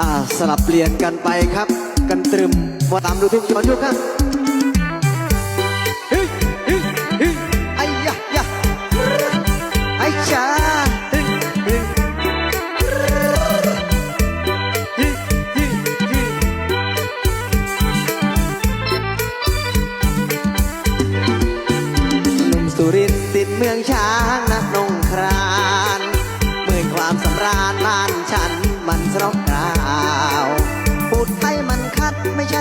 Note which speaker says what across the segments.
Speaker 1: อ่าสลับเปลี่ยนกันไปครับ กันตรึมมาตามดูทุกชนทุกครับเฮ้ยเฮ้ยเฮ้ยไอ้ยะยะไอ้ชาเฮ้ยเฮ้ยเฮ้ยเฮ้ยเฮ้ยหนุ่มสุรินทร์ติดเมืองช้างนักนงคราน เมื่อความสำราญบ้านฉันมันสรอก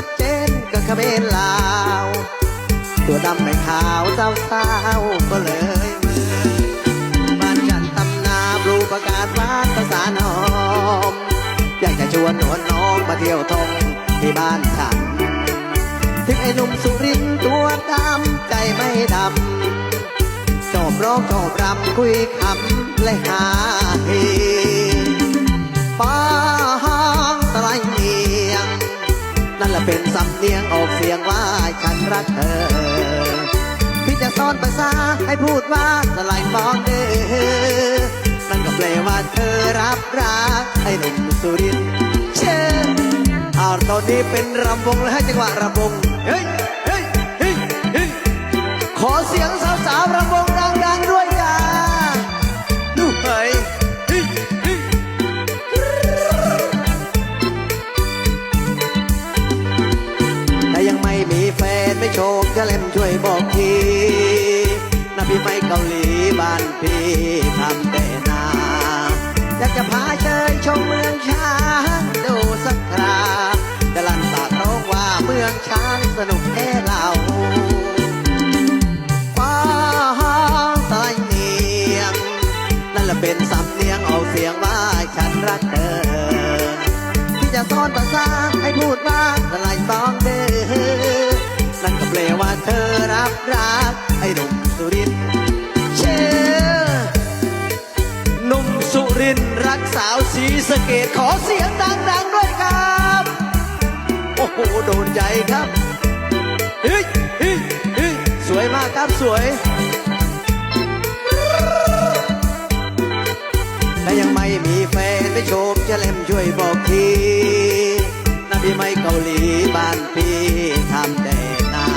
Speaker 1: ดเจนก็ขเบนลาว ตัวดำไม่ขาวเจ้าสาวก็เลยมือบ้านฉันตำนาบรูประกาศว่าภาษาหอม อยากจะชวนหนวน้องมาเที่ยวทงที่บ้านฉัน ถึงไอ้หนุ่มสุรินตัวดำใจไม่ดำชอบร้องชอบรำคุยคำและหาเฮ เป็นสำเนียงออกเสียงว่าฉันรักเธอที่จะสอนภาษาให้พูดว่าสลายมองเด้อนั่นก็แปลว่าเธอรับรักไอ้หนุ่มสุรินเชื่อเอาตอนนี้เป็นรำวงเลยให้จังหวะรำวง เฮ้ย เฮ้ย เฮ้ย ขอเสียงสาวๆรำวง รักเธอ ที่จะสอนภาษาให้พูดว่าอะไรต้องเด้อนั่นก็แปลว่าเธอรับรักไอ้หนุ่มสุรินเชื่อหนุ่มสุรินรักสาวสีสะเกตขอเสียงดังๆด้วยครับ โอ้โหโดนใจครับเฮ้ยเฮ้ยเฮ้ยสวยมากครับสวยถ้ายังไม่มี จะเล่มช่วยบอกทีนะพี่ไม่เกาหลีบ้านพี่ทำแต่นา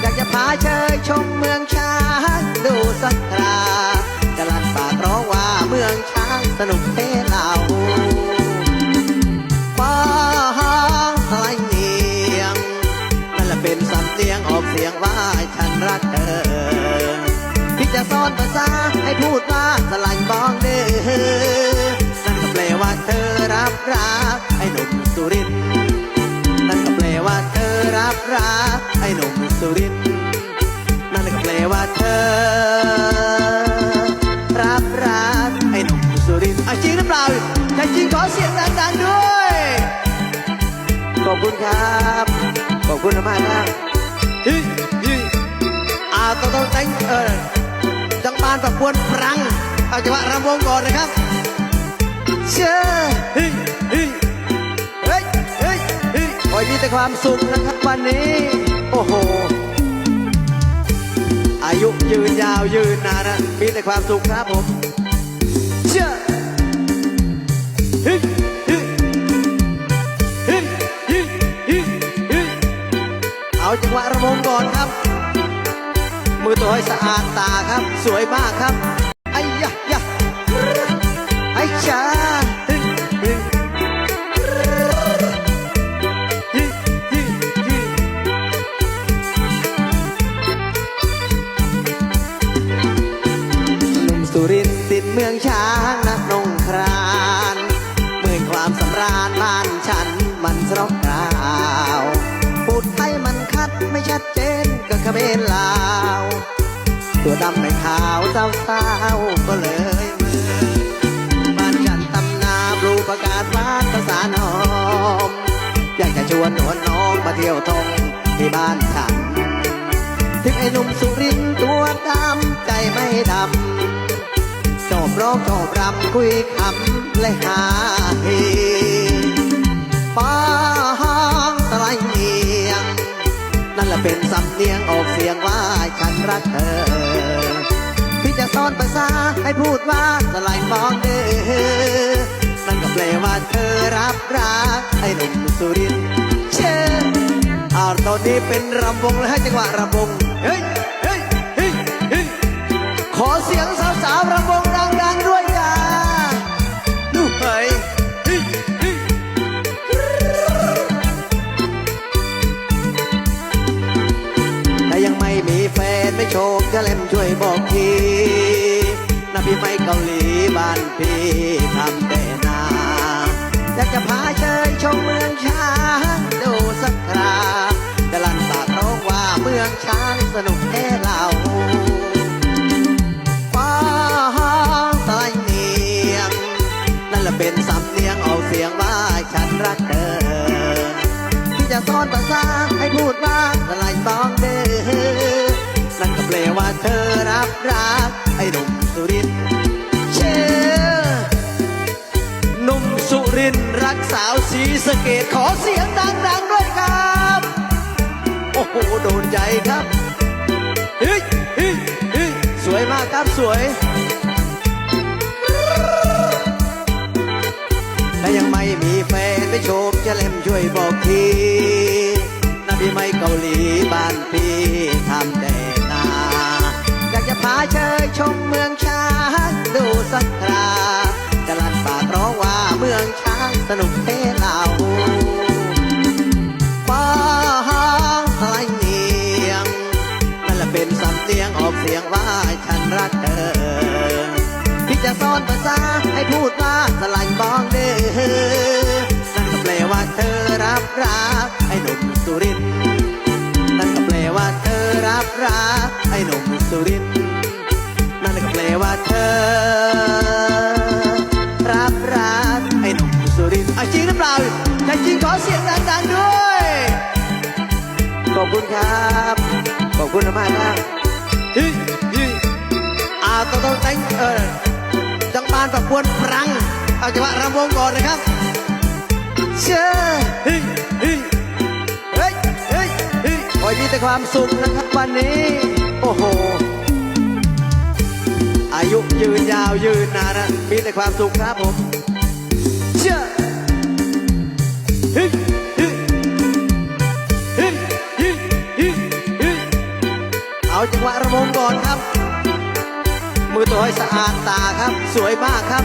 Speaker 1: อยากจะพาเชยชมเมืองช้างดูสักคราจะลันปากร้องว่าเมืองช้างสนุกเท่เราฟ้าห้องสลายเนียงนั่นแหละเป็นสำเนียงออกเสียงว่าฉันรักเธอที่จะสอนภาษาให้พูด รินนั่นก็แปลว่าเธอรับรักไอ้หนุ่มสุรินนั่นก็แปลว่าเธอ รับรักไอ้หนุ่มสุรินอะจริงหรือเปล่าถ้าจริงขอเสียงดังๆด้วย ขอบคุณครับ ขอบคุณมากครับฮิฮิอ่าต้องต้องแต่งเออจังบานประกวนปรังเอาจังหวะรำวงก่อนนะครับเชื่อฮิฮิ ให้มีแต่ความสุขนะครับวันนี้ โอ้โห อายุยืนยาวยืนนานนะมีแต่ความสุขครับผมเชื่อฮิฮิฮิฮิฮิฮิเอาจังหวะระวงก่อนครับ มือตัวให้สะอาดตาครับ สวยมากครับไอ้ยะยะไอ้ชา สุรินติดเมืองช้างนักนงครานเมื่อความสำราญบ้านฉันมันสรอกกล่าวพูดไทยมันคัดไม่ชัดเจนก็ขเบนลาว ตัวดำไม่ขาวเจ้าสาวก็เลยมือบ้านฉันตำนาบรูประกาศว่าภาษาหอม อยากจะชวนหนวน้องมาเที่ยวทงที่บ้านฉัน ถึงไอ้หนุ่มสุรินตัวดำใจไม่ดำ อบร้องชอบรำคุยคำและหาเฮป้าห้องตะไลเนียง นั่นแหละเป็นสำเนียงออกเสียงว่าฉันรักเธอ ที่จะสอนภาษาให้พูดว่าสลายมองเด้อนั่นก็แปลว่าเธอรับรักไอ้หนุ่มสุรินเชื่ออาตอนนี้เป็นรำวงแล้วให้จังหวะรำวงเฮ้ยเฮ้ยเฮ้ยเฮ้ยขอเสียง โชคจะเล่มช่วยบอกทีนะพี่ไม่เกาหลีบ้านพี่ทำแต่นาอยากจะพาเชยชมเมืองช้างดูสักคราจะลั่นปากร้องว่าเมืองช้างสนุกแค่เราฟ้าตายเนียง นั่นแหละเป็นสำเนียงออกเสียงว่าฉันรักเธอที่จะสอนภาษาให้พูดว่าอะไรต้อง แปลว่าเธอรับรักไอ้หนุ่มสุรินเชื่อหนุ่มสุรินรักสาวสีสะเกตขอเสียงดังๆด้วยครับ โอ้โหโดนใจครับเฮ้ยเฮ้ยเฮ้ยสวยมากครับสวยถ้ายังไม่มีแฟนไปโชมจะเล่มช่วยบอกทีนะพี่ไม่เกาหลีบ้าน ชมเมืองช้างดูสักคราจะลั่นปากร้องว่าเมืองช้างสนุกเท่เหล่าฟ้าทลายเนียงนั่นแหละเป็นสำเนียงออกเสียงว่าฉันรักเธอที่จะสอนภาษาให้พูดว่าสลายบองเด้อนั่นก็แปลว่าเธอรับรักไอ้หนุ่มสุรินนั่นก็แปลว่าเธอรับรักไอ้หนุ่มสุรินทร์ นั่นก็แปลว่าเธอ รับรักไอ้หนุ่มสุรินทร์อะจริงหรือเปล่าถ้าจริงขอเสียงดังๆด้วย ขอบคุณครับ ขอบคุณมากครับฮึฮึอาต้องต้องแต่งเออจังบานประกวนปรัง เอาจังหวะรำวงก่อนนะครับเชื่อฮึฮึเฮ้ยเฮ้ยเฮ้ยขอให้มีแต่ความสุขนะครับวันนี้ โอ้โห อายุยืนยาวยืนนานนะมีแต่ความสุขครับผมเชื่อฮึฮึฮึฮึฮึฮึเอาจังหวะระมงก่อนครับ มือตัวให้สะอาดตาครับ สวยมากครับ